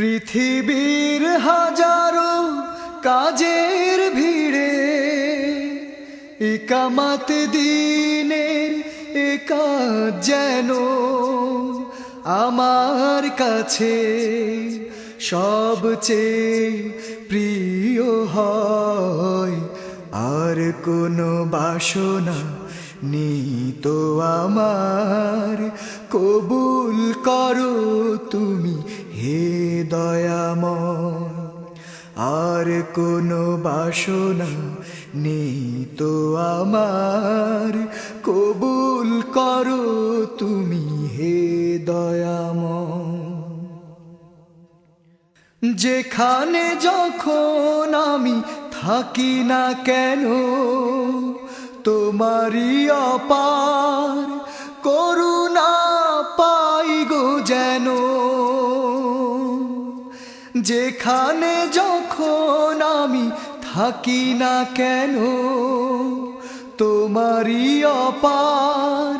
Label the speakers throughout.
Speaker 1: পৃথিবীর হাজারো কাজের ভিড়ে একামাত দিনের একা যেন আমার কাছে সবচেয়ে প্রিয় হয়। আর কোনো বাসনা নিত আমার। কবুল করো তুমি হে দয়াময় আর কোনো বাসনা নেই তো আমার। কবুল করো তুমি হে দয়াময় যেখানে যখন আমি থাকি না কেন, তোমারই অপার করুণা যেখানে যখন আমি থাকি না কেন, তোমারই অপার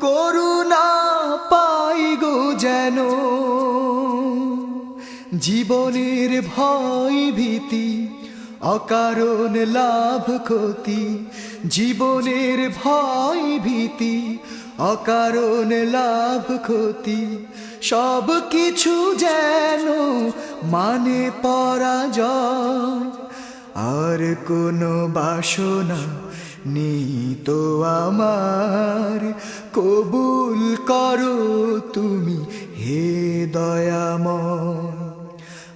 Speaker 1: করুণা পাই গো যেন। জীবনের ভয় ভীতি, অকারণ লাভ ক্ষতি, জীবনের ভয় ভীতি, অকারণ লাভ ক্ষতি সব কিছু যেন মানে পরাজয়। আর কোনো বাসনা নেই তো আমার। কবুল করো তুমি হে দয়াম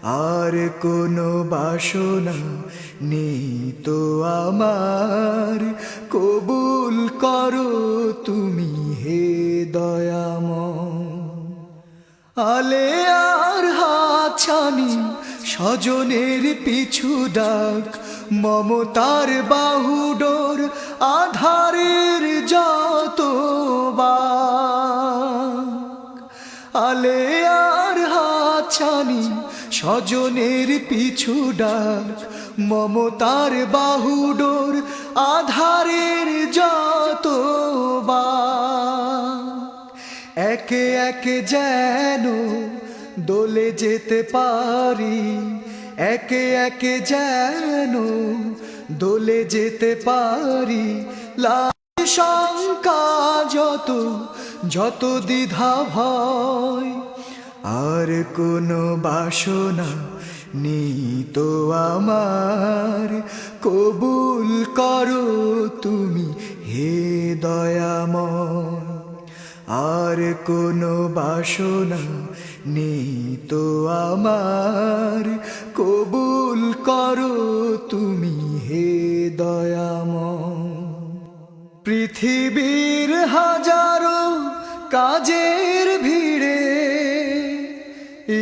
Speaker 1: আর কোনো বাসনা নেই তো আমার। কবুল করো তুমি হে দয়াময়। আলে আর হাছানি স্বজনের পিছু ডাক, মমতার বাহুডোর আধারের যত আলে আর হাছানি স্বজনের পিছু ডাক, মমতার বাহুডোর আধারের যত একে একে যেন দোলে যেতে পারি। একে একে যেন দোলে যেতে পারি। লা শঙ্কা যত যত দ্বিধা ভয়, আর কোনো বাসনা নেই তো আমার। কবুল করো তুমি হে দয়াময়। আর কোনো বাসনা নেই তো আমার। কবুল করো তুমি হে দয়াম পৃথিবীর হাজারো কাজের ভিড়ে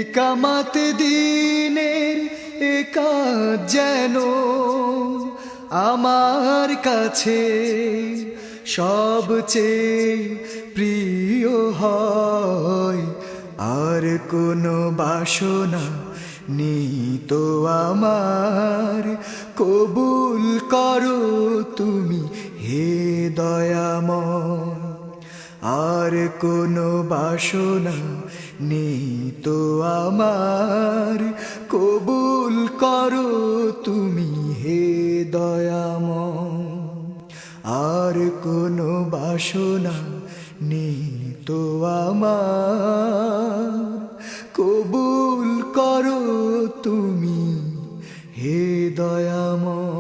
Speaker 1: একামাত দিনের একা যেন আমার কাছে সবচেয়ে প্রিয় হয়, আর কোনো বাসনা নেই তো আমার। কবুল করো তুমি হে দয়াম আর কোনো বাসনা নেই তো আমার। কবুল করো তুমি হে দয়াম আর কোনো বাসনা নেই আমার। কবুল করো তুমি হে দয়াময়।